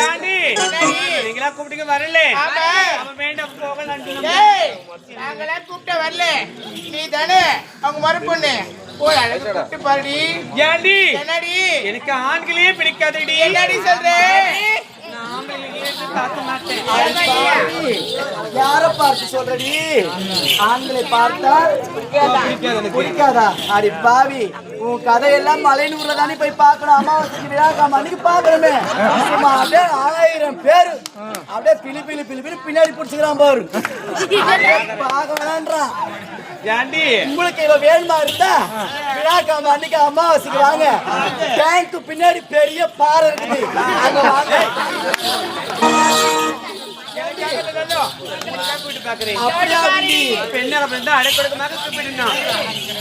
தாண்டி? நீங்களா கூப்பிட்டுக்க வரல. வேண்டாம் ஏய், நாங்களே கூப்பிட்ட வரல. நீ தானே அவங்க மறுப்பொண்ணு போய் அழகு கூப்பிட்டு பாருடி. ஏண்டி? என்னடி? எனக்கு ஆண்களையே பிடிக்காதடி. என்னடி சொல்ற? நான் ஆம்பளைங்களே பார்க்க மாட்டேன். யார பார்த்து சொல்றடி? ஆண்களை பார்த்தா பிடிக்காதா? அடி பாவி. உன் கதையெல்லாம் மலைநூர்ல தானே போய் பார்க்கணும். அமாவாசைக்கு விழாக்காம அன்னைக்கு பாக்குறமே அப்படியே ஆயிரம் பேரு. அப்படியே பிலி பிலி பிலி பிலி பின்னாடி பிடிச்சுக்கிறான் பாரு. பார்க்க ஏண்டி? உங்களுக்கு இவ வேணுமா இருந்தா விழாக்காம அன்னைக்கு அமாவாசைக்கு வாங்க. டேங்க்கு பின்னாடி பெரிய பாறை இருக்குது. அங்க வாங்க.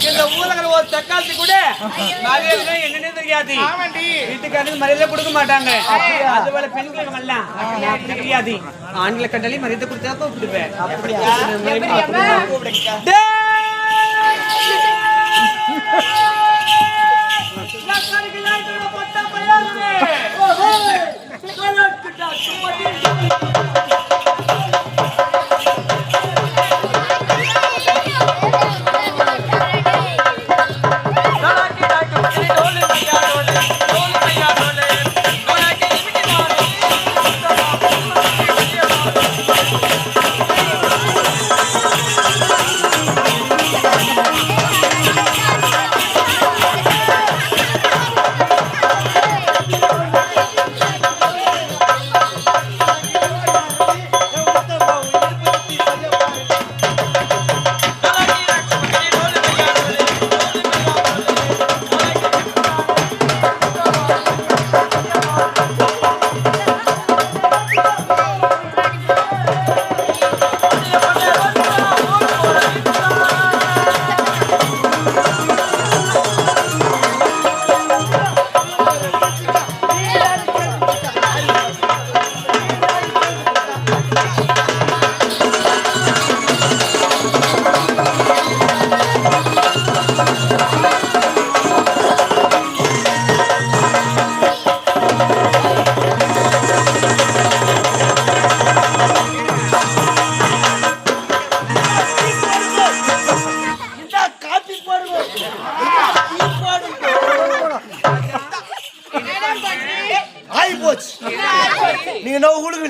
இந்த ஊர்ல ஒரு தக்காளி கூட என்னன்னே தெரியாது. ஆமாண்டி. வீட்டுக்காரங்க மரியாதை கொடுக்க மாட்டாங்க. அதுபோல பெண்கள் இவங்க எல்லாம் தெரியாது. ஆண்களை கண்டாலே மரியாதை கொடுத்தா கூப்பிடுவேன். ஆகி போச்சு நீங்க நோ கொடுக்கல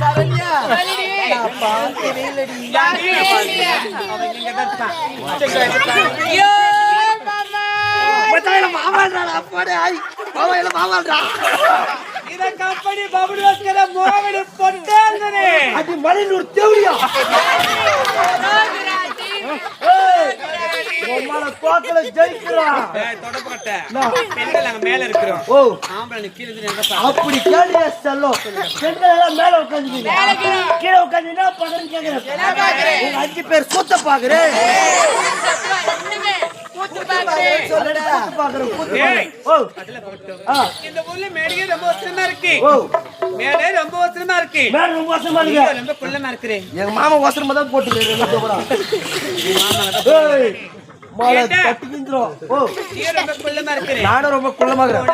சரண்யா நான் பார்த்ததே இல்லடி. மாமான்றா, அப்பாடே, ஆய். மாமா, இல்ல, மாமான்றா. இத கம்பெனி பபுலோஸ்கர மோகடி பொட்டேல்னே அடி மலைநூர் தேவடியா. ஏய், உம்மால தோக்கல ஜெயிக்கிறான் ஏய் தொடப்பட்ட பெண்கள் அங்க மேல இருக்கிறோம். ஓ. ஆம்பளை நீ கீழே இருந்து எங்க பாரு. அப்படி கேளியா செல்லம் பெண்கள் எல்லாம் மேல உட்காந்துருக்கீங்க கீழே. உட்காந்து என்ன பாக்குறேன்னு கேக்குறேன். உங்க அஞ்சு பேர் கூத்த பாக்குறேன். இந்த ஊர்ல மேடையே ரொம்ப வசனமா இருக்கு ஓ ரொம்ப இருக்கு மேல ரொம்ப வருஷமா இருக்கு ரொம்ப குள்ளமா இருக்கிறேன் எங்க மாமா வசனமா தான் போட்டுருக்காரு மாமா மாலை ஏண்டா? தட்டி கிஞ்சிரும். ஓ நீ ரொம்ப குள்ளமா இருக்கிறேன்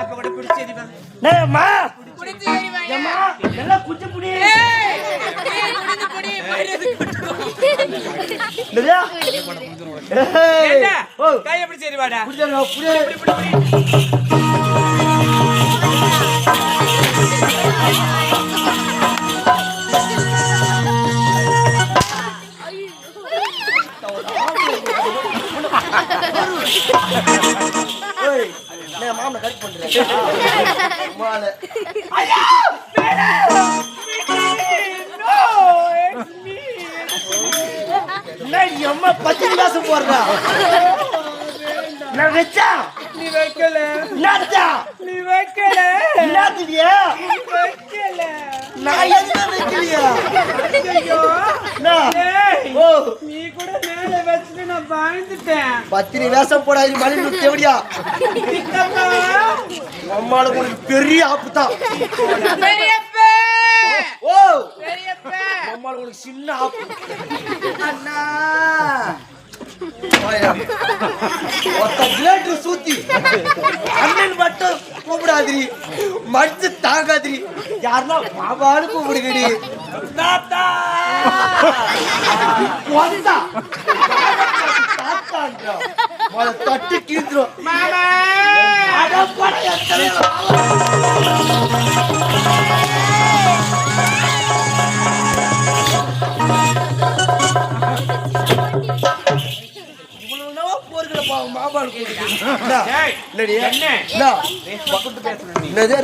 கரெக்ட் பண்றேன் அம்மா பத்து கிளாஸ் போடுறா நான் வச்சா நீ வைக்கல என்னத்தா நீ வைக்கல என்னத்துடியா வைக்கல நான் எதுவுமே வைக்கலையா என்ன? ஏய், ஓ நீ கூட வச்சுட்டு நான் பயந்துட்டேன் பத்திரி வேஷம் போடாது மணி தேவடியா? சித்தப்பா, அம்மாளுக்கு உனக்கு பெரிய ஆப்பு தான் ஓ அம்மாளுக்கு உனக்கு சின்ன ஆப்பு. அண்ணா. ஒத்த கிலேட்டு சூத்தி அண்ணன் மட்டும் கூப்பிடாதிரி மடிச்சு தாங்காதிரி யாருன்னா பாபான்னு கூப்பிடுங்கடி தாத்தா வந்தா தாத்தான்றா தட்டு கீழ்ந்துரும் மாமா! அட போட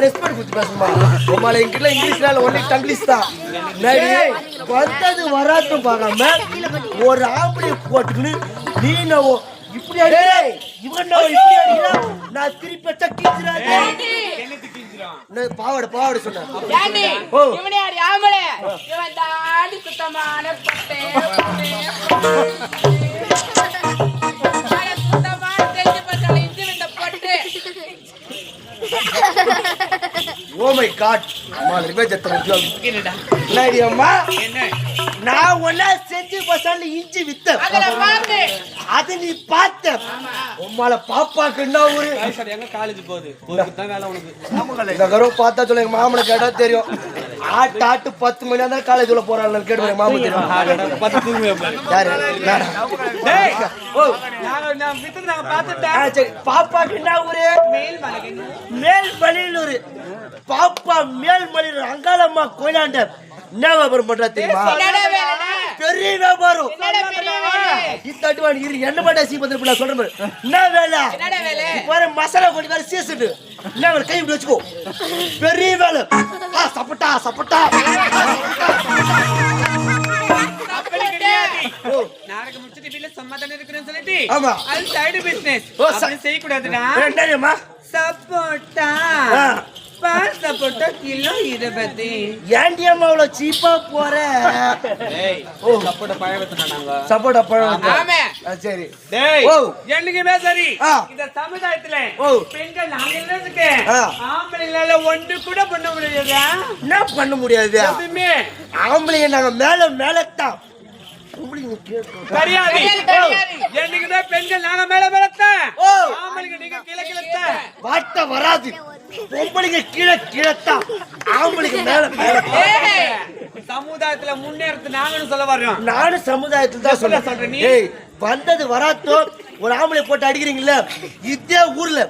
ரெஸ்பெக்ட் கொடுத்து பேசணுமா உமால எங்கிட்ட இங்கிலீஷ்ல ஒன்லி தான் வந்தது வராட்டும் பார்க்காம ஒரு ஆம்பளை போட்டுக்கின்னு நீ நான் இப்படி இவன் நான் திருப்பி வச்சா பாவாடை பாவாடை சொன்னேன் ஓ. ஆம்பளை சுத்தமான ஓ மை காட் அம்மா ரிவேஜ் எத்தனை? என்னடி? அம்மா என்ன? நான் ஒன்னா செஞ்சு பசால இஞ்சி பாத்து அது நீ பார்த்த உம்மால பாப்பாக்குன்னா ஒரு எங்க காலேஜ் போகுது? ஒரு தான் வேலை உனக்கு. பார்த்தா சொல்ல எங்க மாமனை கேட்டா தெரியும். ஆட்டு ஆட்டு பத்து மணி அந்த காலேஜ் உள்ள போறாங்க கேட்டு எங்க பார்த்து யாரு பாப்பா என்ன ஊரு மேல் மலைக்கு மேல் மலையிலூர் பாப்பா மேல் மலையில் அங்காளம்மா கோயிலாண்ட என்ன வியாபாரம் பண்றா தெரியுமா? பெரிய வியாபாரம் வேலை? இத்தாட்டுவான் இரு என்ன மாட்டா சீ பத்திர சொல்ற மாதிரி என்ன வேலை? வர மசாலா கொண்டு வேற சீசனு என்ன வேலை? கை வச்சுக்கோ. பெரிய வேலை. ஆ சப்பட்டா சப்பட்டா. நாடகம் முடிச்சிட்டு வீட்டுல சும்மா தானே இருக்கிறேன்னு சொல்லிட்டு ஆமா. அது சைடு பிசினஸ் செய்யக்கூடாதுடா. சப்போட்டா. ஆ. பால் சப்போட்டா கிலோ இருபது. ஏன்டி அம்மா அவ்வளவு சீப்பா போற. சப்போட்டா பழம் சப்போட்டா பழம் ஆமா. சரி. டேய். ஓ. என்னைக்குமே சரி. இந்த சமுதாயத்துல ஓ. பெண்கள் நாங்க. ஆம்பளைங்களால ஒன்று கூட பண்ண முடியாதா? என்ன பண்ண முடியாது? எதுவுமே ஆம்பளைங்க நாங்க மேல மேலத்தான். பொம்பளைங்க கேட்கும் கிடையாது கிடையாது, கிடையாது. என்னைக்குதான் பெண்கள் நாங்க மேல மேலத்தான் ஓ. ஆம்பளைங்க நீங்க கீழே கீழத்தான் வாட்ட வராது பொம்பளைங்க கீழே கீழத்தான் ஆம்பளைங்க மேல மேல ஏய் சமுதாயத்துல முன்னேறது சொல்ல வர்றோம் நானும் சமுதாயத்துல தான் சொல்ற சொல்றேன். நீ? ஏய் வந்தது வராத்தோ ஒரு ஆம்பளை போட்டு அடிக்கிறீங்கல்ல? இதே ஊர்ல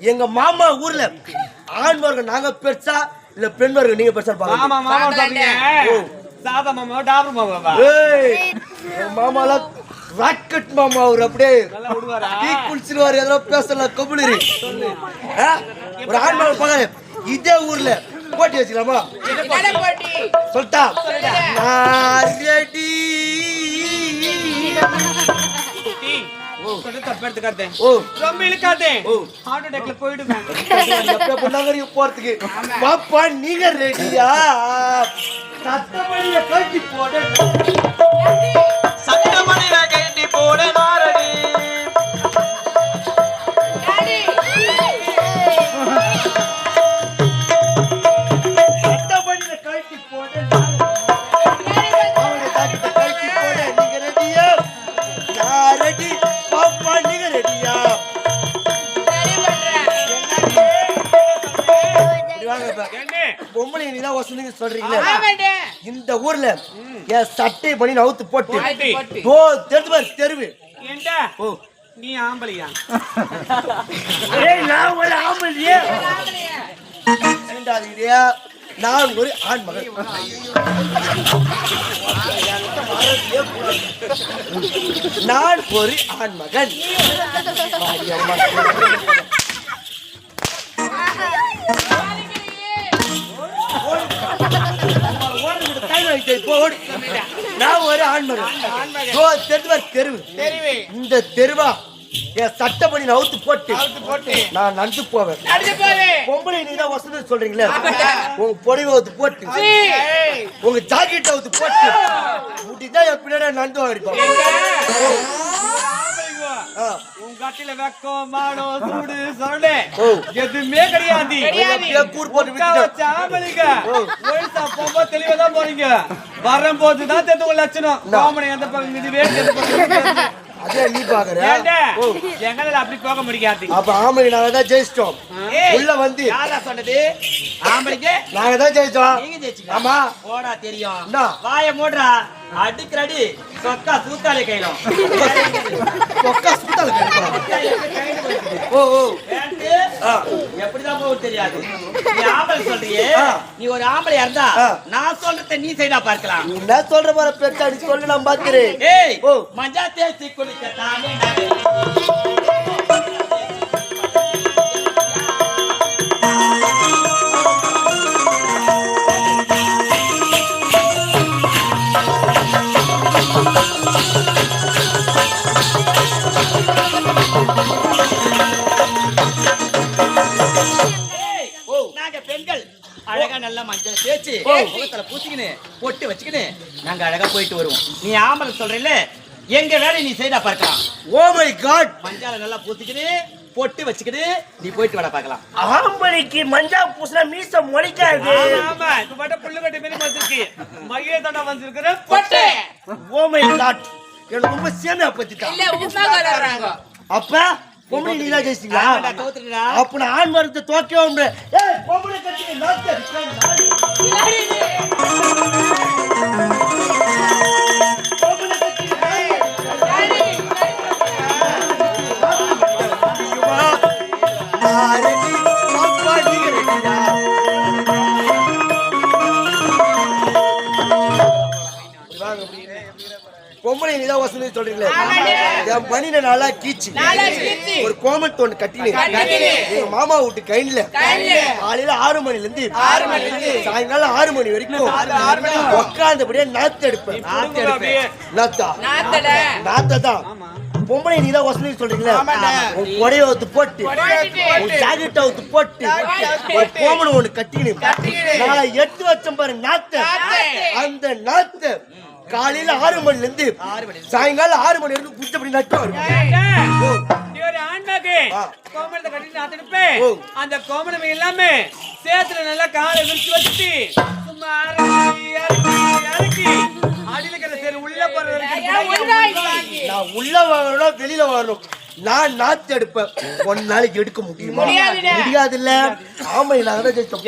எங்க மாமா ஊர்ல ஆண் வர்க்கம் நாங்க பெருசா இல்ல பெண் வர்க்கம் நீங்க பெருசா பாருங்க மாமா மாமா சொல்றீங்க ஓ. சாதா மாமா டாபர் மாமாவா? ஏய் மாமாலாம் ராக்கெட் மாமா அவர் அப்படியே டீ குளிச்சிருவாரு எதோ பேசல கபுலிரி ஆ? ஒரு ஆண் மாமா இதே ஊர்ல போட்டி வச்சுக்கலாமா? சொல்லிட்டா போறதுக்கு? பாப்பா நீங்க ரெடியா? சத்தமணிய கட்டி போட கட்டி போட இந்த ஊர்ல என் சட்டை பண்ணி நவுத்து போட்டு. ஓ தெரிஞ்சு பாரு தெருவு. ஓ. நீ ஆம்பளையா? ஏய் நான் ஒரு ஆம்பளையே. நான் ஒரு ஆண் மகன். நான் ஒரு ஆண் மகன். நான் ஒரு ஆண் மகன் ஓ, தெரிஞ்சு பாரு தெருவு. இந்த தெருவா என் சட்டப்படி நவுத்து போட்டு. நான் நடந்து போவேன். பொம்பளை நீ தான் வசதி சொல்றீங்களே? உங்க பொடிவை அவுத்து போட்டு. உங்க ஜாக்கெட் அவுத்து போட்டு. முடிதான் என் பின்னாடி நடந்து வாடிப்போம் உன் கட்டில வெக்கம் மானம் சூடு சொரடு ஓ. எதுவுமே கிடையாது. போட்டு வச்ச ஆம்பளைங்க. ஒழுசா போகும்போது தெளிவா தான் போறீங்க வரும்போது தான் தெரிஞ்சு உங்க லட்சணம் கோமணி எந்த பக்கம் இது வேட்டு எந்த பக்கம் இது. அதே நீ பாக்குற? ஏன்டா? எங்களால அப்படி போக முடியாது. அப்ப ஆம்பளை நாங்க தான் ஜெயிச்சிட்டோம். உள்ள வந்து. யாரா சொன்னது? ஆம்பளைக்கு நாங்க தான் ஜெயிச்சோம். நீங்க ஜெயிச்சீங்க. ஆமா. போடா தெரியும். என்ன? வாய மூடுறா. அடிக்கிற அடி. சொக்கா சூத்தாலே கிடைக்கும் ஓ ஓ. எப்படிதான் போகும் தெரியாது நீ ஆம்பளை சொல்றியே. நீ ஒரு ஆம்பளையா இருந்தா. நான் சொல்றத நீ செய்தா பார்க்கலாம் என்ன சொல்ற பாரு பெட்டாடி சொல்லு நான் பாத்துறேன் ஏய் ஓ. குளிக்க தானே நல்லா மஞ்சள் தேய்ச்சி முகத்துல பூசிக்கின்னு பொட்டு வச்சுக்கின்னு நாங்க அழகா போயிட்டு வருவோம். நீ ஆம்பளை சொல்றீல்ல எங்க வேலையை நீ செய்தா பார்க்கலாம். ஓ மை காட் மஞ்சால நல்லா பூசிக்கிட்டு பொட்டு வச்சுக்கிட்டு நீ போயிட்டு வர பார்க்கலாம். ஆம்பளைக்கு மஞ்சா பூசினா மீச முளைக்காது ஆமா ஆமா இப்ப மட்டும் புல்லு கட்டி மாதிரி வந்திருக்கு மகிழ தண்டா வந்திருக்கிற பொட்டு ஓ மை காட் எனக்கு ரொம்ப சேமியா பத்திட்டா இல்ல உப்புமா கலறாங்க அப்ப பொம்பளை நீ தான் ஜெயிச்சிங்களா. அப்ப நான் ஆண் மரத்தை தோக்கவே ஏய் பொம்பளை கட்டி. நான் பொம்பளை நீதான் வசதி சொல்றீங்களே என் பனின நல்லா கீச்சு. ஒரு கோமட் ஒண்ணு கட்டினு கட்டினு. எங்க மாமா வீட்டு கைண்ட்ல. காலையில ஆறு மணில இருந்து ஆறு மணில இருந்து. சாயங்காலம் ஆறு மணி வரைக்கும். உட்கார்ந்தபடியே நாத்து எடுப்பேன் நாத்து எடுப்பேன். நாத்தா நாத்தட நாத்ததான் பொம்பளை நீதான் வசதி சொல்றீங்களே. உன் கொடைய ஒத்து போட்டு. உன் அவுத்து போட்டு ஒரு. கோமணம் ஒண்ணு கட்டினு. நான் எட்டு வச்சம் பாரு நாத்த நாத்து. அந்த நாத்த காலையில ஆறு மணில இருந்து சாயங்காலம் ஆறு மணி வரைக்கும் குச்சப்படி நட்டு வரும். நீ ஒரு ஆண்மாக்கு ஆ. கோமணத்தை கட்டிட்டு நாத்திருப்பேன் ஓ. அந்த கோமணம் எல்லாமே சேத்துல நல்லா காலை விரிச்சு வச்சுட்டு சும்மா உள்ள போற நான் உள்ள வாங்கணும் வெளியில வாங்கணும் நான் நாத்து எடுப்பேன். ஒரு நாளைக்கு எடுக்க முடியுமா. முடியாது இல்ல ஆமா நாங்க தான் ஜெயிச்சோம்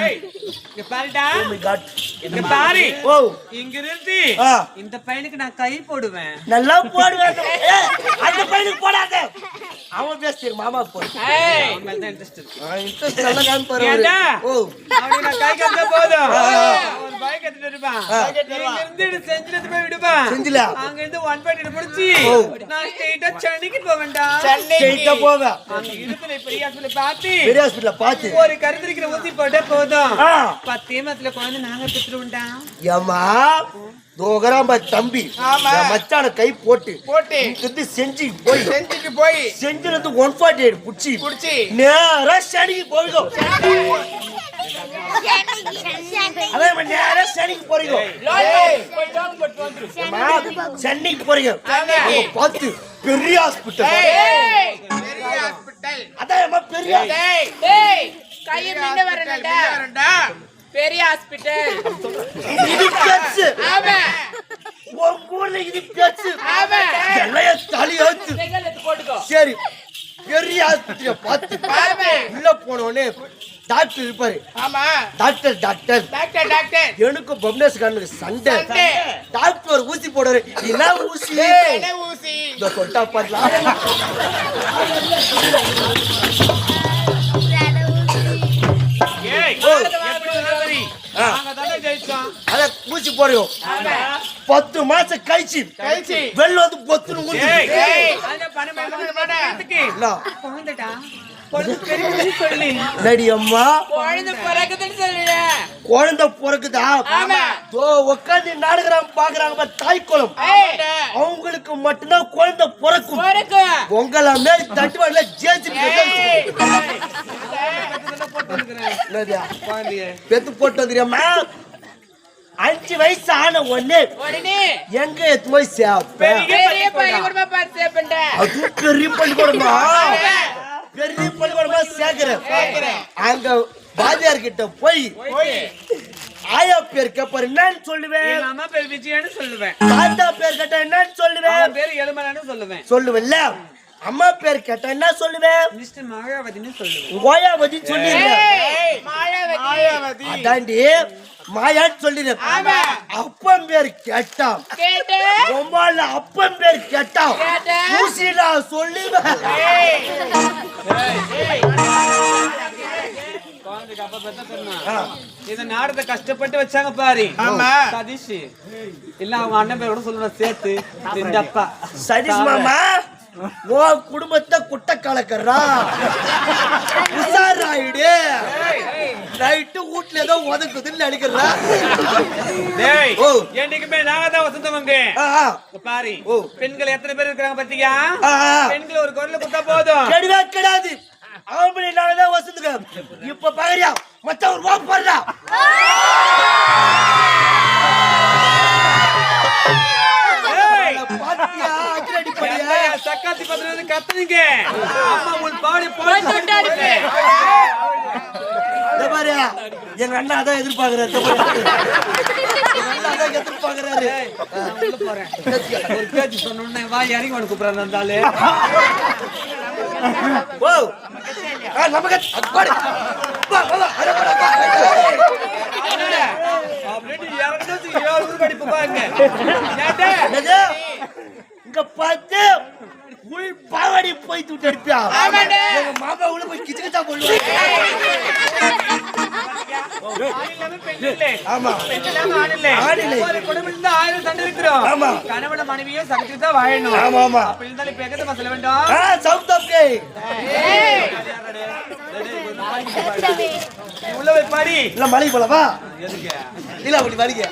ஏய் இங்க பாருடா Oh my God. இங்க பாரு ஓ இங்க இருந்து ஆ. இந்த பையனுக்கு நான் கை போடுவேன் நல்லா போடுவேன் அந்த பையனுக்கு போடாத அவன் பேசு மாமா போடு அவன் மேல தான் interest இருக்கு. இன்ட்ரெஸ்ட் நல்லா காமிப்பாரு அவரு. ஏன்டா? ஓ அவனுக்கு நான் கை கட்டினா போதும். எடுத்துட்டு இருப்பான். இங்க இருந்து போய். செஞ்சில. அங்க இருந்து by two முடிச்சு. நான் ஆ சென்னைக்கு போவேன்டா. ஸ்ட்ரெயிட்டா போவேன் அங்க இருக்கிற பெரிய hospital பார்த்து, பெரிய ஹாஸ்பிட்டல பார்த்து. ஒரு கருத்திருக்கிற ஊசி போட்டா போதும். ஆ. பத்தே மாசத்துல குழந்தை நாங்க பெற்றுருவோம்டா. ஏம்மா? தோகராம்ப தம்பி. மச்சான கை போட்டு. போட்டு. இங்கிருந்து செஞ்சு போய். செஞ்சுட்டு போய். செஞ்சிருந்து ஒன் ஃபார்ட்டி எயிட் புடிச்சு. குடிச்சு நேரா சனிக்கு போயிடும். போறீங்க. சென்னைக்கு போறீங்க. சென்னைக்கு. அங்க பார்த்து பெரிய ஹாஸ்பிட்டல் ஹாஸ்பிட்டல் அதான் பெரிய டேய் டேய் கையை மின்ன வரண்டா பெரிய ஹாஸ்பிட்டல் இது பெருசு ஆமா. ஊர்ல இது எல்லாம் போட்டுக்கோ. சரி பெரிய ஆஸ்பத்திரியை பார்த்து. உள்ள போனோடனே டாக்டர் இருப்பாரு. ஆமா. Doctor doctor. Doctor doctor. எனக்கு பப்னேஸ்காரனுக்கு சண்டை. சண்டை. டாக்டர் ஒரு ஊசி போடுறாரு என்ன ஊசி. என்ன ஊசி. இந்த இருக்கும் அத ஊசி போடுவோம் பத்து மாசம் கழிச்சு கழிச்சு. வெள்ளம் வந்து பொத்துன்னு நடி அம்மா? குழந்தை பிறகுதுன்னு சொல்லுங்க குழந்தை பிறக்குதா? ஆமா. தோ உட்காந்து நாடுகிறாங்க பாக்குறாங்க தாய் குளம் அவங்களுக்கு மட்டும்தான் குழந்தை பிறக்கும். பிறகு உங்களை மாரி தட்டுவாடுல. பெத்து போட்டு தெரியாமா அஞ்சு வயசு ஆன உடனே எங்க எத்து போய் சேப்ப பெரிய பெரிய பள்ளிக்கூடமா பார்த்து சேப்பண்ட அது பெரிய பள்ளிக்கூடமா? பெரிய பள்ளிக்கூடமா சேர்க்கிறேன். அங்க வாத்தியார் கிட்ட போய். ஆயா பேர் கேப்பாரு என்னன்னு சொல்லுவேன். அம்மா பேர் விஜயன்னு சொல்லுவேன். தாத்தா பேர் கேட்டா என்னன்னு சொல்லுவேன். பேர் எலுமலைன்னு சொல்லுவேன். சொல்லுவேன்ல. அம்மா பேர் கேட்டா என்ன சொல்லுவேன்? மிஸ்டர் மகாவதின்னு சொல்லுவேன். மாயாவதி அதாண்டி மாயான்னு சொல்லிடுறேன் அப்பன் பேர் கேட்டான். கேட்டு? ரொம்ப நாள் அப்பன் பேர் கேட்டான். கேட்டா? ஊசி நான் சொல்லுவேன் இந்த நாடத்தை கஷ்டப்பட்டு வச்சாங்க பாரு. ஆமா. சதீஷ். இல்ல அவங்க அண்ணன் பேர் கூட சொல்லணும் சேர்த்து. சதீஷ் மாமா. உன் குடும்பத்தை குட்ட கலக்கறா உஷாராயிடு. நைட்டு வீட்டுல ஏதோ உதக்குதுன்னு நினைக்கிறா. ஓ. என்னைக்குமே நாங்க தான் வசந்தவங்க பாரு ஓ. பெண்கள் எத்தனை பேர் இருக்காங்க பாத்தீங்க. பெண்கள் ஒரு குரல்ல குத்தா போதும். கெடுவே கிடையாது அவன் நானதான் வசந்துக்க. இப்ப பாக்குறியா மத்த ஒரு வாக்கு கத்துனீங்க அம்மா உன் பாடி போய் தொட்டு அடிப்பு. இந்த பாரு எங்க அண்ணா அதான் எதிர்பார்க்கறாரு. எதிர்பார்க்கறாரு. ஒரு பேச்சு சொன்னோன்னே வா இறங்கி வந்து கூப்பிடுறாரு ஆளு. ஓ. நமக்கு அது பாரு. வா, வா, வா. அட, அட, வா. அப்படின்னு இறந்து ஏழு ஊர் படிப்பு பாருங்க ஏன்டா? என்னது? இங்க பார்த்து உள் பாவாடி போய் தூட்டு அடிப்பியா எங்க மாமா உள்ள போய் கிச்சு கிச்சா போடுவாங்க. ஆமா குடும்பத்துல ஆயிரம் சண்டை இருக்கிறோம். ஆமா. கணவனும் மனைவியும் சகிச்சுட்டு தான் வாழணும். ஆமா, ஆமா. அப்படி இருந்தாலும் இப்ப எங்கிட்ட சொல்ல வேண்டும்? சவுத் ஆப்கே உள்ள போய் பாடி. இல்ல மலைக்கு போலவா எதுக்கு? இல்ல அப்படி மலைக்கு